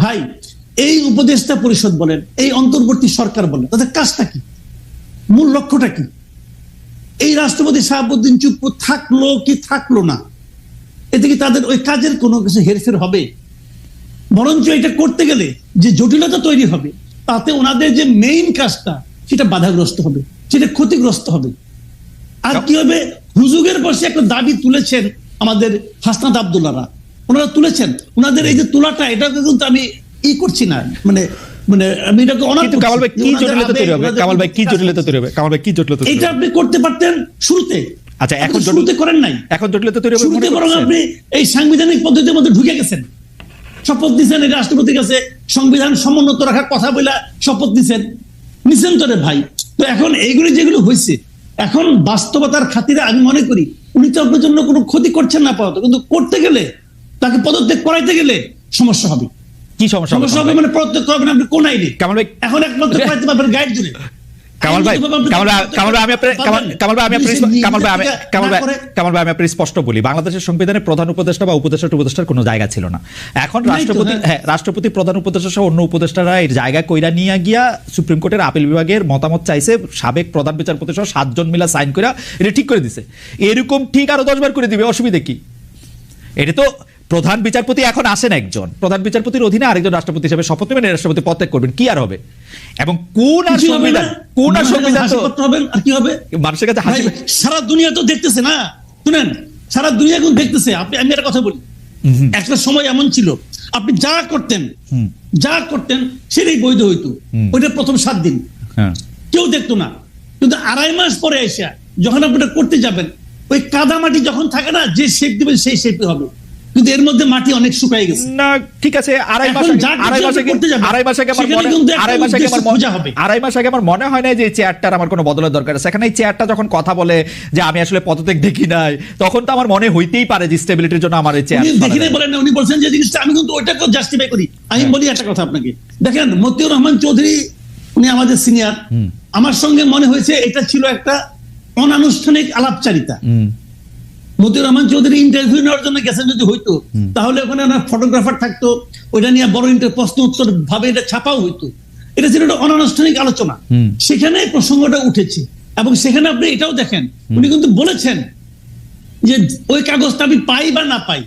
ভাই, এই উপদেষ্টা পরিষদ বলেন, এই অন্তর্বর্তী সরকার বলেন, তাদের কাজটা কি? মূল লক্ষ্যটা কি? এই রাষ্ট্রপতি শাহাবুদ্দিন চুপ্পু থাকল কি থাকল না? এতে কি তাদের ওই কাজের কোনো কিছু হেরফের হবে? বরঞ্চ এটা করতে গেলে যে জটিলতা তৈরি হবে, তাতে ওনাদের যে মেইন কাজটা, সেটা বাধাগ্রস্ত হবে, সেটা ক্ষতিগ্রস্ত হবে। আর কি হবে? হুজুগের বসে একটা দাবি তুলেছেন আমাদের হাসনাত আবদুল্লাহরা। ওনারা তুলেছেন। ওনাদের এই যে তোলাটা এটা কিন্তু আমি ই করছি না। মানে মানে আমি এটাকে অনার কামাল ভাই কি জটিলতা তৈরি হবে? কামাল ভাই কি জটিলতা তৈরি হবে? কামাল ভাই কি জটিলতা এটা আপনি করতে পারতেন শুরুতে। আচ্ছা এখন শুরুতে করেন নাই। এখন জটিলতা তৈরি হবে শুরুতে বরং আপনি এই সাংবিধানিক পদ্ধতির মধ্যে ঢুকে গেছেন। শপথ দিচ্ছেন এই রাষ্ট্রপতির কাছে। সংবিধান সমুন্নত রাখার কথা বলে শপথ দিচ্ছেন নিছেন তো রে ভাই। তো এখন এইগুলি যেগুলো হয়েছে এখন বাস্তবতার খাতিরে আমি মনে করি উনি তো আপনার জন্য কোনো ক্ষতি করছেন না আপাতত। কিন্তু করতে গেলে তাকে পদত্যাগ করাইতে গেলে সমস্যা হবে। কি সমস্যা সমস্যা হবে মানে পদত্যাগ করবেন আপনি কোন আইনে? কামাল ভাই এখন একমাত্র করাইতে পারবেন গাইড জুড়ে কামাল ভাই কামাল ভাই কামাল ভাই আমি কামাল কামাল ভাই আমি কামাল ভাই আমি কামাল ভাই কামাল ভাই আমি আপনার স্পষ্ট বলি বাংলাদেশের সংবিধানে প্রধান উপদেষ্টা বা উপদেষ্টা উপদেষ্টার কোনো জায়গা ছিল না। এখন রাষ্ট্রপতি হ্যাঁ। হ্যাঁ রাষ্ট্রপতি প্রধান উপদেষ্টা সহ অন্য উপদেষ্টারা এর জায়গা কইরা নিয়ে গিয়া সুপ্রিম কোর্টের আপিল বিভাগের মতামত চাইছে সাবেক প্রধান বিচারপতি সহ সাতজন মিলা সাইন করে এটা ঠিক করে দিছে। এরকম ঠিক আরও দশবার করে দিবে অসুবিধা কি? এটা তো প্রধান বিচারপতি এখন আসেন একজন। প্রধান বিচারপতির অধীনে আরেকজন রাষ্ট্রপতি হিসেবে শপথ নেবেন রাষ্ট্রপতি পদত্যাগ করবেন। কি আর হবে? এবং কোন আর। সংবিধান কোন আর সংবিধান আর কি হবে? মানুষের কাছে হাসি সারা দুনিয়া তো দেখতেছে না। শুনেন সারা দুনিয়া এখন দেখতেছে। আপনি আমি একটা কথা বলি। একটা সময় এমন ছিল আপনি যা করতেন যা করতেন সেটাই বৈধ হইতো। ওইটা প্রথম সাত দিন। হ্যাঁ। কেউ দেখতো না। কিন্তু আড়াই মাস পরে এসে যখন আপনি করতে যাবেন ওই কাদা মাটি যখন থাকে না যে শেপ দিবেন সেই শেপে হবে। কিন্তু এর মধ্যে মাটি অনেক শুকায় গেছে। না ঠিক আছে আড়াই মাস আড়াই মাস আগে আড়াই মাস আগে আমার মনে আড়াই মাস আগে আমার খোঁজা হবে। আড়াই মাস আগে আমার মনে হয় না যে এই চেয়ারটার আমার কোনো বদলের দরকার আছে। এখানে এই চেয়ারটা যখন কথা বলে যে আমি আসলে পদত্যাগ দেখি নাই তখন তো আমার মনে হইতেই পারে যে স্টেবিলিটির জন্য আমার এই চেয়ার দেখে নাই বলেন না, উনি বলছেন যে জিনিসটা আমি কিন্তু ওইটাকে জাস্টিফাই করি। আমি বলি একটা কথা আপনাকে। দেখেন মতিউর রহমান চৌধুরী উনি আমাদের সিনিয়র আমার সঙ্গে মনে হয়েছে এটা ছিল একটা অনানুষ্ঠানিক আলাপচারিতা। মতিউর রহমান চৌধুরী ইন্টারভিউ নেওয়ার জন্য গেছেন যদি হইতো তাহলে ওখানে ওনার ফটোগ্রাফার থাকতো ওইটা নিয়ে বড় ইন্টার প্রশ্ন উত্তর ভাবে এটা ছাপাও হইতো। এটা ছিল একটা অনানুষ্ঠানিক আলোচনা। সেখানে প্রসঙ্গটা উঠেছে এবং সেখানে আপনি এটাও দেখেন উনি কিন্তু বলেছেন যে ওই কাগজটা আমি পাই বা না পাই।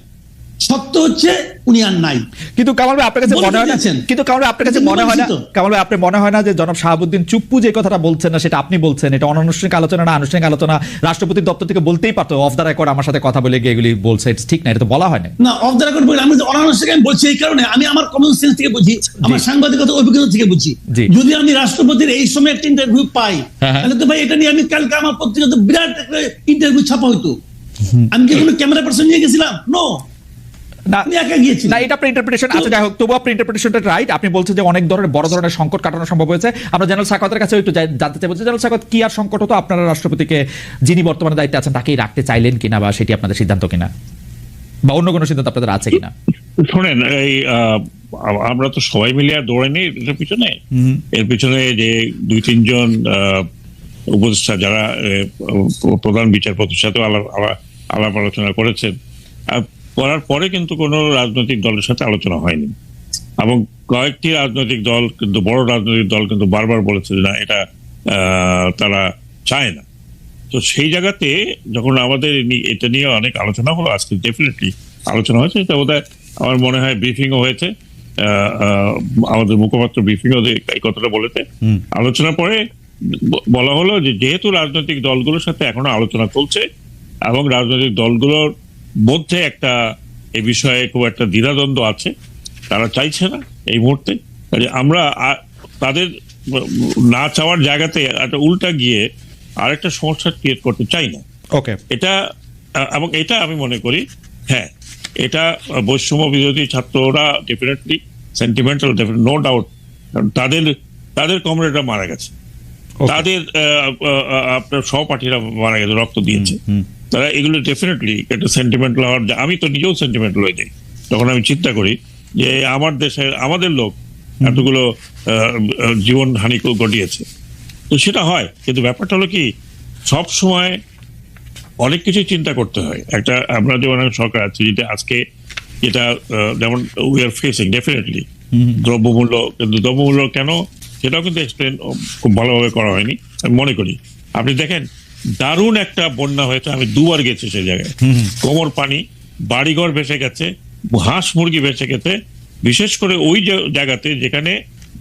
সত্য হচ্ছে উনি আর নাই। কিন্তু কামাল ভাই আপনার কাছে মনে হয় না কিন্তু কামাল ভাই আপনার কাছে মনে হয় না কামাল ভাই আপনার মনে হয় না যে জনাব শাহাবুদ্দিন চুপ্পু যে কথাটা বলছেন না সেটা আপনি বলছেন? এটা অনানুষ্ঠানিক আলোচনা না আনুষ্ঠানিক আলোচনা রাষ্ট্রপতির দপ্তর থেকে বলতেই পারতো অফ দ্য রেকর্ড আমার সাথে কথা বলে গিয়ে এগুলি বলছে। এটা ঠিক না এটা তো বলা হয় না না অফ দ্য রেকর্ড বলি আমি অনানুষ্ঠানিক আমি বলছি এই কারণে আমি আমার কমন সেন্স থেকে বুঝি আমার সাংবাদিকতা অভিজ্ঞতা থেকে বুঝি। যদি আমি রাষ্ট্রপতির এই সময় একটা ইন্টারভিউ পাই হ্যাঁ, হ্যাঁ। তাহলে তো ভাই এটা নিয়ে আমি কালকে আমার পত্রিকাতে বিরাট ইন্টারভিউ ছাপা হইতো। আমি কি কোনো ক্যামেরা পার্সন নিয়ে গেছিলাম? নো না না এটা আপনার ইন্টারপ্রিটেশন যাই হোক তবু আপনার ইন্টারপ্রিটেশনটা রাইট আপনি বলছেন যে অনেক ধরনের বড় ধরনের সংকট কাটানো সম্ভব হয়েছে। আমরা জেনারেল সাকতের কাছে একটু জানতে চাইব জেনারেল সাকত কি আর সংকট হতো? আপনারা রাষ্ট্রপতিকে যিনি বর্তমানে দায়িত্বে আছেন তাকেই রাখতে চাইলেন কিনা বা সেটি আপনাদের সিদ্ধান্ত কিনা? বা অন্য কোনো সিদ্ধান্ত আপনাদের আছে কিনা? শোনেন এই আহ, আমরা তো সবাই মিলে আর দৌড়াইনি এটার পিছনে। এর পিছনে যে দুই তিনজন আহ, উপদেষ্টা যারা প্রধান বিচারপতির সাথে আলাপ আলাপ- আলাপ আলোচনা করেছেন। করার পরে কিন্তু কোনো রাজনৈতিক দলের সাথে আলোচনা হয়নি। এবং কয়েকটি রাজনৈতিক দল কিন্তু বড় রাজনৈতিক দল কিন্তু বারবার বলেছে যে না এটা আহ, তারা চায় না। তো সেই জায়গাতে যখন আমাদের এটা নিয়ে অনেক আলোচনা হলো আজকে ডেফিনেটলি আলোচনা হয়েছে এটা বোধহয় আমার মনে হয় ব্রিফিংও হয়েছে। আমাদের মুখপাত্র ব্রিফিংও এই কথাটা বলেছে। আলোচনা পরে বলা হলো যে যেহেতু রাজনৈতিক দলগুলোর সাথে এখনও আলোচনা চলছে এবং রাজনৈতিক দলগুলোর মধ্যে একটা এ বিষয়ে খুব একটা দ্বিধাদ্বন্দ্ব আছে। তারা চাইছে না এই মুহূর্তে। আমরা তাদের না চাওয়ার জায়গাতে একটা উল্টা গিয়ে আরেকটা সমস্যা ক্রিয়েট করতে চাই না। ওকে এটা এবং এটা আমি মনে করি হ্যাঁ এটা বৈষম্য বিরোধী ছাত্ররা ডেফিনেটলি সেন্টিমেন্টাল নো ডাউট তাদের তাদের কমরেডরা মারা গেছে। তাদের আপনার সহপাঠীরা মারা গেছে রক্ত দিয়েছে। তারা এগুলো ডেফিনেটলি একটা সেন্টিমেন্টাল হওয়ার আমি তো নিজেও সেন্টিমেন্টাল হয়ে যাই তখন আমি চিন্তা করি যে আমার দেশের আমাদের লোক এতগুলো জীবন হানি ঘটিয়েছে। তো সেটা হয় কিন্তু ব্যাপারটা হলো কি সব সময় অনেক কিছু চিন্তা করতে হয়। একটা আমরা যেমন সরকার আছে যেটা আজকে যেটা যেমন উই আর ফেসিং ডেফিনেটলি দ্রব্যমূল্য কিন্তু দ্রব্যমূল্য কেন সেটাও কিন্তু এক্সপ্লেন খুব ভালোভাবে করা হয়নি। আমি মনে করি আপনি দেখেন দারুণ একটা বন্যা হয়েছে আমি দুবার গেছি সেই জায়গায়। কোমর পানি বাড়িঘর ভেসে গেছে হাঁস মুরগি ভেসে গেছে। বিশেষ করে ওই জায়গাতে যেখানে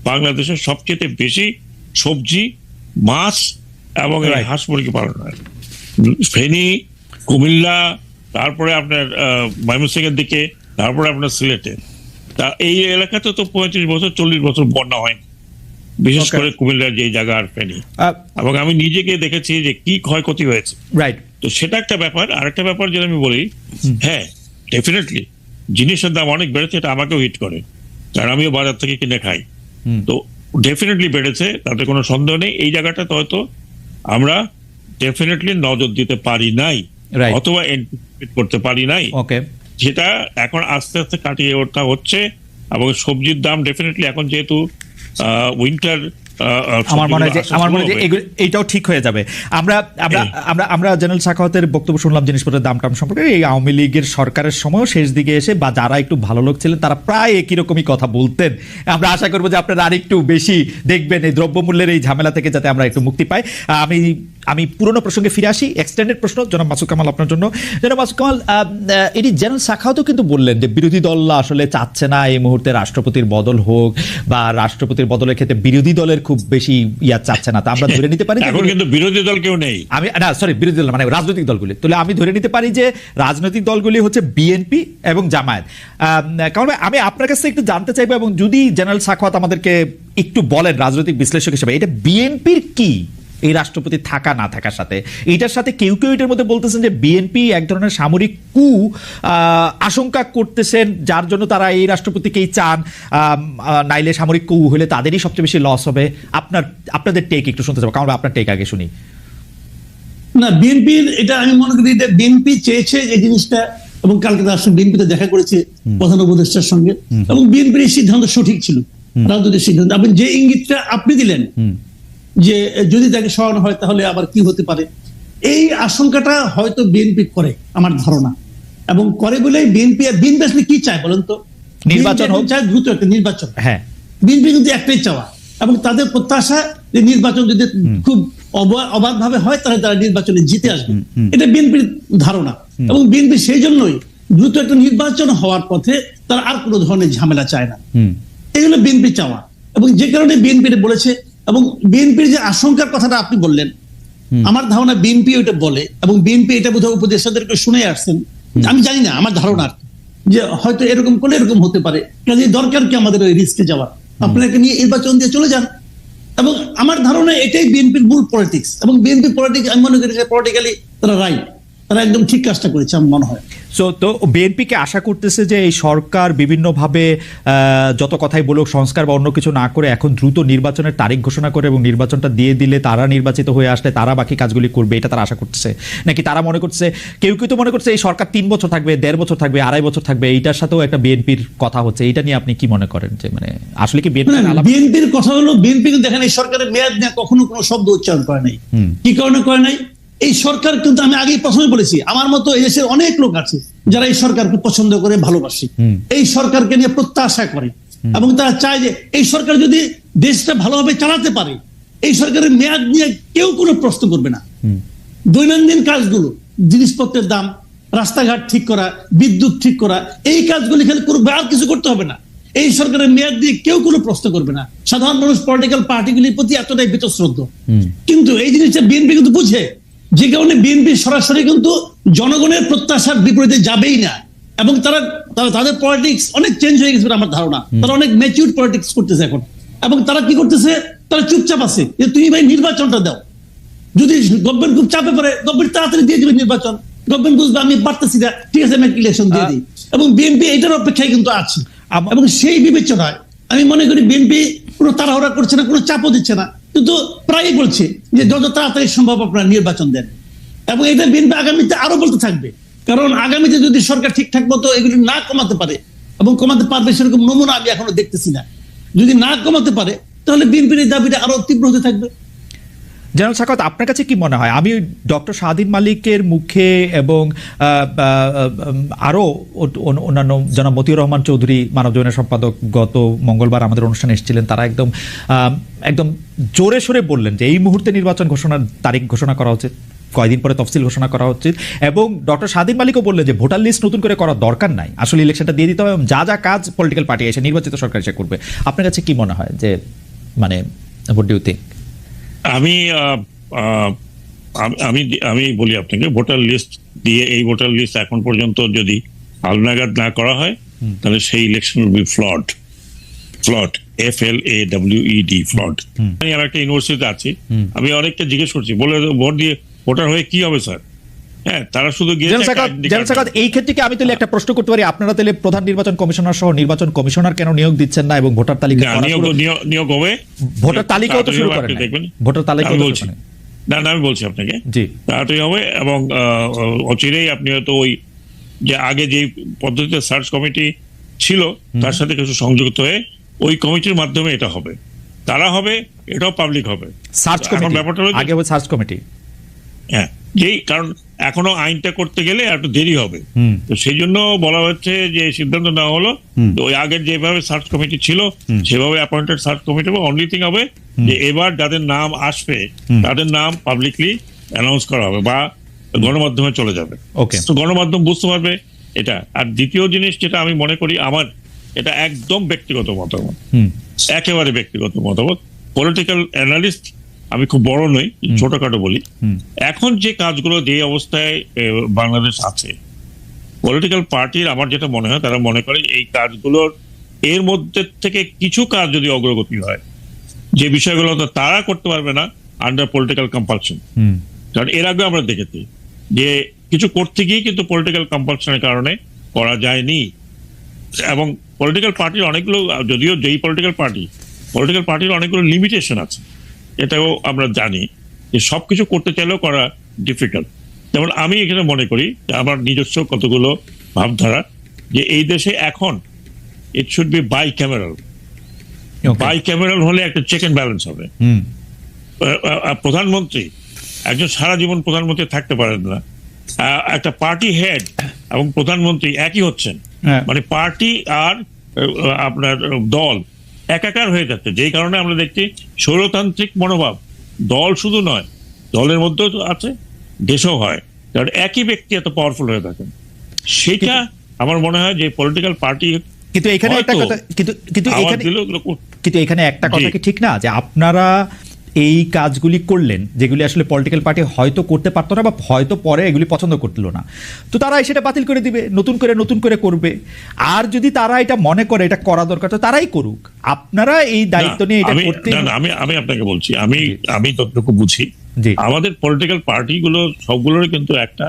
বাংলাদেশের সবচেয়ে বেশি সবজি মাছ এবং হাঁস মুরগি পালন হয়। ফেনী কুমিল্লা তারপরে আপনার ময়মনসিংহের দিকে তারপরে আপনার সিলেটে। তা এই এলাকাতে তো পঁয়ত্রিশ বছর চল্লিশ বছর বন্যা হয়নি। বিশেষ করে কুমিল্লার যে জায়গা আর ফেনী। এবং আমি নিজেকে দেখেছি যে কি ক্ষয়ক্ষতি হয়েছে। রাইট তো সেটা একটা ব্যাপার। আরেকটা ব্যাপার যেটা আমি বলি হ্যাঁ ডেফিনেটলি জিনিসের দাম অনেক বেড়েছে এটা আমাকেও হিট করে। কারণ আমিও বাজার থেকে কিনে খাই। তো ডেফিনেটলি বেড়েছে তাতে কোনো সন্দেহ নেই। এই জায়গাটাতে হয়তো আমরা ডেফিনেটলি নজর দিতে পারি নাই অথবা করতে পারি নাই। ওকে যেটা এখন আস্তে আস্তে কাটিয়ে ওঠা হচ্ছে এবং সবজির দাম ডেফিনেটলি এখন যেহেতু Uh, winter আমার মনে হয় যে আমার মনে হয় যে এইটাও ঠিক হয়ে যাবে। আমরা আমরা আমরা আমরা জেনারেল শাখাওয়াতের বক্তব্য শুনলাম জিনিসপত্রের দাম টাম সম্পর্কে। এই আওয়ামী লীগের সরকারের সময় শেষ দিকে এসে বা যারা একটু ভালো লোক ছিলেন তারা প্রায় একই রকমই কথা বলতেন। আমরা আশা করব যে আপনারা বেশি দেখবেন এই দ্রব্যমূল্যের এই ঝামেলা থেকে যাতে আমরা একটু মুক্তি পাই। আমি আমি পুরনো প্রসঙ্গে ফিরে আসি। এক্সটেন্ডেড প্রশ্ন জনাব মাসুদ কামাল আপনার জন্য। জনাব মাসুদ কামাল এটি জেনারেল শাখাওয়াতও কিন্তু বললেন যে বিরোধী দল আসলে চাচ্ছে না এই মুহূর্তে রাষ্ট্রপতির বদল হোক বা রাষ্ট্রপতির বদলের ক্ষেত্রে বিরোধী দলের খুব বেশি ইয়া চাচ্ছে না। তা আমরা ধরে নিতে পারি এখন কিন্তু বিরোধী দল কেউ নেই। আমি না সরি বিরোধী দল মানে রাজনৈতিক দলগুলি। তাহলে আমি ধরে নিতে পারি যে রাজনৈতিক দলগুলি হচ্ছে বিএনপি এবং জামায়াত। কারণ আমি আপনার কাছে একটু জানতে চাইব এবং যদি জেনারেল সাখওয়াত আমাদেরকে একটু বলেন রাজনৈতিক বিশ্লেষক হিসেবে এটা বিএনপির কি? এই রাষ্ট্রপতি থাকা না থাকার সাথে। এটার সাথে কেউ কেউ এটার মধ্যে বলতেছেন যে বিএনপি এক ধরনের সামরিক কু আশঙ্কা করতেছেন যার জন্য তারা এই রাষ্ট্রপতিকেই চান। নাইলে সামরিক কু হলে তাদেরই সবচেয়ে বেশি লস হবে। আপনার আপনাদের টেক একটু শুনতে চাবো। কারণ আপনার টেক আগে শুনি। না বিএনপির এটা আমি মনে করি এটা বিএনপি চেয়েছে এই জিনিসটা এবং কালকে তার সঙ্গে বিএনপিতে দেখা করেছে প্রধান উপদেষ্টার সঙ্গে। এবং বিএনপির এই সিদ্ধান্ত সঠিক ছিল। রাজনৈতিক সিদ্ধান্ত। আপনি যে ইঙ্গিতটা আপনি দিলেন যে যদি তাকে সরানো হয় তাহলে আবার কি হতে পারে? এই আশঙ্কাটা হয়তো বিএনপি করে আমার ধারণা। এবং করে বলেই বিএনপি আর বিএনপি আসলে কি চায় বলেন তো? নির্বাচন চায় দ্রুত একটা নির্বাচন। হ্যাঁ। বিএনপি কিন্তু একটাই চাওয়া। এবং তাদের প্রত্যাশা যে নির্বাচন যদি খুব অবাধ ভাবে হয় তাহলে তারা নির্বাচনে জিতে আসবে। এটা বিএনপির ধারণা। এবং বিএনপি সেই জন্যই দ্রুত একটা নির্বাচন হওয়ার পথে তারা আর কোনো ধরনের ঝামেলা চায় না। এগুলো বিএনপি চাওয়া। এবং যে কারণে বিএনপি বলেছে এবং বিএনপির যে আশঙ্কার কথাটা আপনি বললেন আমার ধারণা বিএনপি ওটা বলে এবং বিএনপি এটা বোধহয় উপদেষ্টাদেরকে শুনে আসছেন। আমি জানি না আমার ধারণা আর যে হয়তো এরকম করলে এরকম হতে পারে। কাজে দরকার কি আমাদের ওই রিস্কে যাওয়া? আপনাকে নিয়ে নির্বাচন দিয়ে চলে যান। এবং আমার ধারণা এটাই বিএনপির মূল পলিটিক্স এবং বিএনপি পলিটিক্স আমি মনে করি পলিটিক্যালি তারা রাইট তারা একদম ঠিক কাজটা করেছে আমার মনে হয়। সো তো বিএনপিকে আশা করতেছে যে এই সরকার বিভিন্নভাবে যত কথাই বলুক সংস্কার বা অন্য কিছু না করে এখন দ্রুত নির্বাচনের তারিখ ঘোষণা করে এবং নির্বাচনটা দিয়ে দিলে তারা নির্বাচিত হয়ে আসলে তারা বাকি কাজগুলি করবে এটা তারা আশা করতেছে। নাকি তারা মনে করছে কেউ কেউ তো মনে করছে এই সরকার তিন বছর থাকবে দেড় বছর থাকবে আড়াই বছর থাকবে এইটার সাথেও একটা বিএনপির কথা হচ্ছে এটা নিয়ে আপনি কি মনে করেন যে মানে আসলে কি বিএনপি বিএনপির কথা হলো বিএনপি দেখেন এই সরকারের মেয়াদ নিয়ে কখনো কোনো শব্দ উচ্চারণ করে নাই। কি কারণে করে নাই? এই সরকার কিন্তু আমি আগেই প্রথমে বলেছি আমার মতো এই দেশের অনেক লোক আছে যারা এই সরকারকে পছন্দ করে ভালোবাসে। এই সরকারকে নিয়ে প্রত্যাশা করে। এবং তারা চায় যে এই সরকার যদি দেশটা ভালোভাবে চালাতে পারে এই সরকারের মেয়াদ নিয়ে কেউ কোনো প্রশ্ন করবে না। দৈনন্দিন কাজগুলো জিনিসপত্রের দাম রাস্তাঘাট ঠিক করা বিদ্যুৎ ঠিক করা এই কাজগুলি খেলে করবে আর কিছু করতে হবে না। এই সরকারের মেয়াদ দিয়ে কেউ কোনো প্রশ্ন করবে না। সাধারণ মানুষ পলিটিক্যাল পার্টিগুলির প্রতি এতটাই বিতশ্রদ্ধ। কিন্তু এই জিনিসটা বিএনপি কিন্তু বুঝে। যে কারণে বিএনপি সরাসরি কিন্তু জনগণের প্রত্যাশার বিপরীতে যাবেই না। এবং তারা তাদের পলিটিক্স অনেক চেঞ্জ হয়ে গেছে আমার ধারণা। তারা অনেক ম্যাচিউর পলিটিক্স করতেছে এখন। এবং তারা কি করতেছে? তারা চুপচাপ আছে। যে তুমি ভাই নির্বাচনটা দাও। যদি গভর্নমেন্ট খুব চাপে পড়ে গভর্নমেন্ট তাড়াতাড়ি দিয়ে দিবে নির্বাচন। গভর্নমেন্ট বুঝবে আমি পারতেছি না। ঠিক আছে আমি ইলেকশন দিয়ে দিই। এবং বিএনপি এটার অপেক্ষায় কিন্তু আছে। এবং সেই বিবেচনায় আমি মনে করি বিএনপি কোনো তাড়াহুড়া করছে না কোনো চাপও দিচ্ছে না। কিন্তু প্রায়ই বলছে যে যত তাড়াতাড়ি সম্ভব আপনারা নির্বাচন দেন। এবং এটা বিএনপি আগামীতে আরও বলতে থাকবে। কারণ আগামীতে যদি সরকার ঠিকঠাক মতো এগুলি না কমাতে পারে এবং কমাতে পারবে সেরকম নমুনা আমি এখনও দেখতেছি না। যদি না কমাতে পারে, তাহলে বিএনপির এই দাবিটা আরও তীব্র হতে থাকবে। জেনারেল সাকাত আপনার কাছে কি মনে হয়? আমি ডক্টর শাহিন মালিকের মুখে এবং আহ, আহ, আহ, আরও ও- অন্য- অন্যান্য জনাব মতিউর রহমান চৌধুরী মানব জীবনের সম্পাদক গত মঙ্গলবার আমাদের অনুষ্ঠানে এসেছিলেন। তারা একদম একদম জোরে সোরে বললেন যে এই মুহূর্তে নির্বাচন ঘোষণার তারিখ ঘোষণা করা উচিত কয়দিন পরে তফসিল ঘোষণা করা উচিত এবং ডক্টর স্বাধীন মালিকও বললেন যে ভোটার লিস্ট নতুন করে করার দরকার নাই। আসলে ইলেকশনটা দিয়ে দিতে হবে এবং যা যা কাজ পলিটিক্যাল পার্টি এসে নির্বাচিত সরকার এসে করবে। আপনার কাছে কি মনে হয় যে মানে ভোট ডিউ থিঙ্ক আমি আমি- আমি বলি আপনাকে ভোটার লিস্ট দিয়ে এই ভোটার লিস্ট এখন পর্যন্ত যদি হালনাগাদ না করা হয় তাহলে সেই election will be flawed flawed F L A W E D flawed আমি আর একটা ইউনিভার্সিটিতে আছি। আমি অনেককে জিজ্ঞেস করছি বলে ভোট দিয়ে ভোটার হয়ে কি হবে স্যার? হ্যাঁ তারা শুধু এই ক্ষেত্রে কি আমি তাহলে একটা প্রশ্ন করতে পারি? আপনারা তাহলে প্রধান নির্বাচন কমিশনার সহ নির্বাচন কমিশনার কেন নিয়োগ দিচ্ছেন না এবং ভোটার তালিকা নিয়োগ হবে। ভোটার তালিকাও তো শুরু করেন ভোটার তালিকাও আমি তো বলছি। না না আমি বলছি আপনাকে। জি। তাড়াতাড়ি হবে এবং অচিরেই আপনি হয়তো ওই যে আগে যে পদ্ধতিতে সার্চ কমিটি ছিল তার সাথে কিছু সংযুক্ত হয়ে ওই কমিটির মাধ্যমে এটা হবে। তারা হবে এটাও পাবলিক হবে। Search committee. ব্যাপারটা আগে হবে সার্চ কমিটি। হ্যাঁ যেই কারণ এখনও আইনটা করতে গেলে একটু দেরি হবে। তো সেই জন্য বলা হচ্ছে যে সিদ্ধান্ত নেওয়া হলো। তো ওই আগের যেভাবে সার্চ কমিটি ছিল সেভাবে অ্যাপয়েন্টেড সার্চ কমিটি হবে অনলি থিং হবে যে এবার যাদের নাম আসবে তাদের নাম পাবলিকলি অ্যানাউন্স করা হবে বা গণমাধ্যমে চলে যাবে। ওকে। তো গণমাধ্যম বুঝতে পারবে এটা। আর দ্বিতীয় জিনিস যেটা আমি মনে করি আমার এটা একদম ব্যক্তিগত মতামত। হুম। একেবারে ব্যক্তিগত মতামত। পলিটিক্যাল অ্যানালিস্ট আমি খুব বড় নই ছোটখাটো বলি। এখন যে কাজগুলো যে অবস্থায় বাংলাদেশ আছে পলিটিক্যাল পার্টির আমার যেটা মনে হয় তারা মনে করে এই কাজগুলোর এর মধ্যে থেকে কিছু কাজ যদি অগ্রগতি হয় যে বিষয়গুলো তারা করতে পারবে না আন্ডার পলিটিক্যাল কম্পালশন কারণ এর আগে আমরা দেখেছি যে কিছু করতে গিয়ে কিন্তু পলিটিক্যাল কম্পালশনের কারণে করা যায়নি। এবং পলিটিক্যাল পার্টির অনেকগুলো যদিও যেই পলিটিক্যাল পার্টি পলিটিক্যাল পার্টির অনেকগুলো লিমিটেশন আছে। এটাও আমরা জানি যে সবকিছু করতে চাইলেও করা ডিফিকাল্ট যেমন আমি এখানে মনে করি আমার নিজস্ব কতগুলো ভাবধারা যে এই দেশে এখন it should be bicameral bicameral হলে একটা চেক অ্যান্ড ব্যালেন্স হবে। প্রধানমন্ত্রী একজন সারা জীবন প্রধানমন্ত্রী থাকতে পারেন না। একটা পার্টি হেড এবং প্রধানমন্ত্রী একই হচ্ছেন। হ্যাঁ। মানে পার্টি আর আপনার দল একাকার হয়ে যাচ্ছে। যেই কারণে আমরা দেখছি স্বৈরতান্ত্রিক মনোভাব। দল শুধু নয় দলের মধ্যেও আছে দেশও হয়। কারণ একই ব্যক্তি এত পাওয়ারফুল হয়ে থাকেন। সেটা আমার মনে হয় যে পলিটিক্যাল পার্টি কিন্তু এখানে একটা কথা কিন্তু কিন্তু এখানে কিন্তু এখানে একটা কথা। কি ঠিক না? যে আপনারা এই কাজগুলি করলেন যেগুলি আসলে পলিটিক্যাল পার্টি হয়তো করতে পারতো না বা হয়তো পরে এগুলি পছন্দ করছিল না। তো তারা সেটা বাতিল করে দিবে নতুন করে নতুন করে করবে। আর যদি তারা এটা মনে করে এটা করা দরকার তো তারাই করুক। আপনারা এই দায়িত্ব নিয়ে এটা করতে আমি আমি আপনাকে বলছি আমি আমি ততটুকু বুঝি আমাদের পলিটিক্যাল পার্টিগুলো সবগুলোর কিন্তু একটা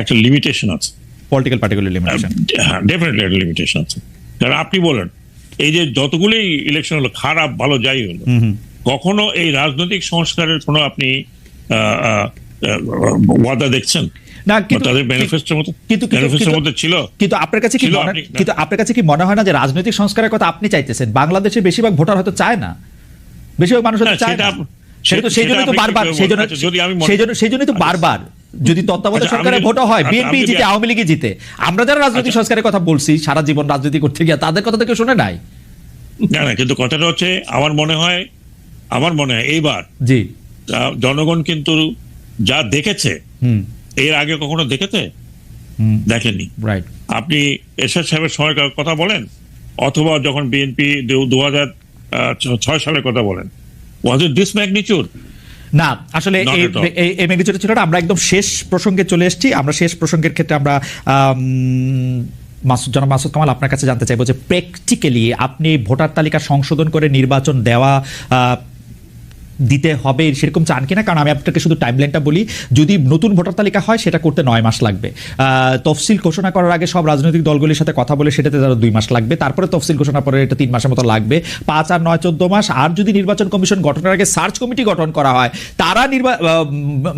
একটা লিমিটেশন আছে। পলিটিক্যাল পার্টিগুলি লিমিটেশন হ্যাঁ ডেফিনেটলি একটা লিমিটেশন আছে। কারণ আপনি বলেন এই যে যতগুলি ইলেকশন হলো খারাপ ভালো যাই হলো কখনো এই রাজনৈতিক সংস্কারের কোনো আপনি ওয়াদা দেখছেন? না বা কিন্তু তাদের ম্যানিফেস্টোর মধ্যে কিন্তু- কিন্তু- ম্যানিফেস্টোর কিন্তু- মধ্যে ছিল? কিন্তু আপনার কাছে কি ছিল আপনি- কিন্তু আপনার কাছে কি মনে হয় না যে রাজনৈতিক সংস্কারের কথা আপনি চাইতেছেন? বাংলাদেশের বেশিরভাগ ভোটার হয়তো চায় না। বেশিরভাগ মানুষ হয়তো চায় না। সেটা সেই সেটা তো বারবার সেই জন্য বলছেন? যদি আমি সেই জন্য সেই জন্যই তো বারবার। যদি তত্ত্বাবধায়ক আমি সরকারের যদি- ভোটও হয় বিএনপি জিতে আওয়ামী জিতে। আমরা যারা রাজনৈতিক আচ্ছা। সংস্কারের কথা বলছি সারা জীবন রাজনীতি করতে গিয়ে তাদের কথা তো কেউ শুনে নাই। না না কিন্তু কথাটা হচ্ছে আমার মনে হয় আমার মনে হয় এইবার জি। জনগণ কিন্তু যা দেখেছে হুম। এর আগে কখনো দেখেছে? হুম। দেখেনি। রাইট আপনি এরশাদ সাহেবের সময়কার কথা বলেন অথবা যখন বিএনপি দু হাজার ছয় সালের কথা বলেন ওয়াজ ইট দিস ম্যাগনিচিউড না আসলে এই ম্যাগনিচিউড ছিল না আমরা একদম শেষ প্রসঙ্গে চলে এসেছি আমরা শেষ প্রসঙ্গের ক্ষেত্রে আমরা আম, মাসুদ জনাব মাসুদ কামাল আপনার কাছে জানতে চাইব যে প্র্যাকটিক্যালি আপনি ভোটার তালিকা সংশোধন করে নির্বাচন দেওয়া দিতে হবে সেরকম চান কিনা? কারণ আমি আপনাকে শুধু টাইমলাইনটা বলি, যদি নতুন ভোটার তালিকা হয়, সেটা করতে নয় মাস লাগবে। তফসিল ঘোষণা করার আগে সব রাজনৈতিক দলগুলির সাথে কথা বলে সেটাতে তারা দুই মাস লাগবে। তারপরে তফসিল ঘোষণা পরে এটা তিন মাসের মতো লাগবে। পাঁচ আর নয় চোদ্দ মাস। আর যদি নির্বাচন কমিশন গঠনের আগে সার্চ কমিটি গঠন করা হয়, তারা নির্বা-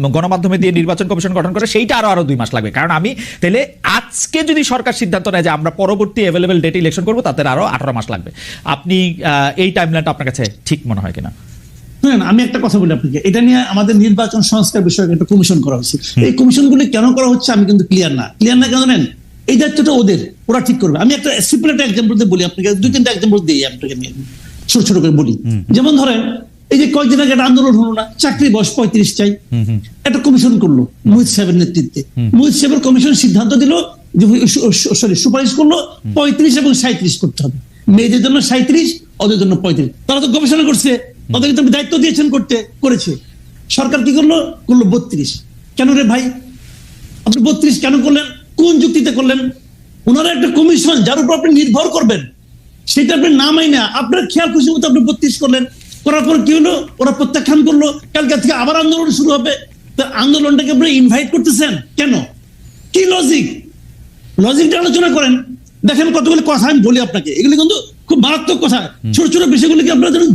গণমাধ্যমে দিয়ে নির্বাচন কমিশন গঠন করে, সেইটা আরও আরও দুই মাস লাগবে। কারণ আমি, তাহলে আজকে যদি সরকার সিদ্ধান্ত নেয় যে আমরা পরবর্তী অ্যাভেলেবেল ডেটে ইলেকশন করব তাদের আরও আঠারো মাস লাগবে। আপনি এই টাইমলাইনটা আপনার কাছে ঠিক মনে হয় কিনা? শুনেন আমি একটা কথা বলি আপনাকে। এটা নিয়ে আমাদের নির্বাচন সংস্কার বিষয়ক একটা কমিশন করা হয়েছে এই কমিশনগুলি কেন করা হচ্ছে আমি কিন্তু ক্লিয়ার না। ক্লিয়ার না কেন জানেন? এই দায়িত্বটা ওদের ওরা ঠিক করবে। আমি একটা সিম্পল একটা এক্সাম্পল দিয়ে বলি আপনাকে দুই তিনটা এক্সাম্পল দিই আপনাকে নিয়ে ছোট ছোট করে বলি। যেমন ধরেন এই যে কয়েকদিন আগে একটা আন্দোলন হলো না চাকরি বয়স পঁয়ত্রিশ চাই। একটা কমিশন করল মোহিত সাহেবের নেতৃত্বে। মোহিত সাহেবের কমিশন সিদ্ধান্ত দিল যে সরি সুপারিশ করল পঁয়ত্রিশ এবং সাঁত্রিশ করতে হবে। মেয়েদের জন্য সাঁত্রিশ ওদের জন্য পঁয়ত্রিশ। তারা তো গবেষণা করছে। তাদেরকে তো দায়িত্ব দিয়েছেন করতে করেছে। সরকার কি করল? করল বত্রিশ। কেন রে ভাই? আপনি বত্রিশ কেন করলেন? কোন যুক্তিতে করলেন? ওনারা একটা কমিশন যার উপর আপনি নির্ভর করবেন। সেটা আপনি নামাই না আপনার খেয়াল খুশি মতো আপনি বত্রিশ করলেন। করার পর কি হলো? ওরা প্রত্যাখ্যান করল। কালকে থেকে আবার আন্দোলন শুরু হবে। তা আন্দোলনটাকে আপনি ইনভাইট করতেছেন? কেন? কি লজিক লজিকটা আলোচনা করেন। দেখেন কতগুলো কথা আমি বলি আপনাকে। এগুলি কিন্তু খুব মারাত্মক কথা। ছোট ছোট বিষয়গুলিকে আপনারা যেন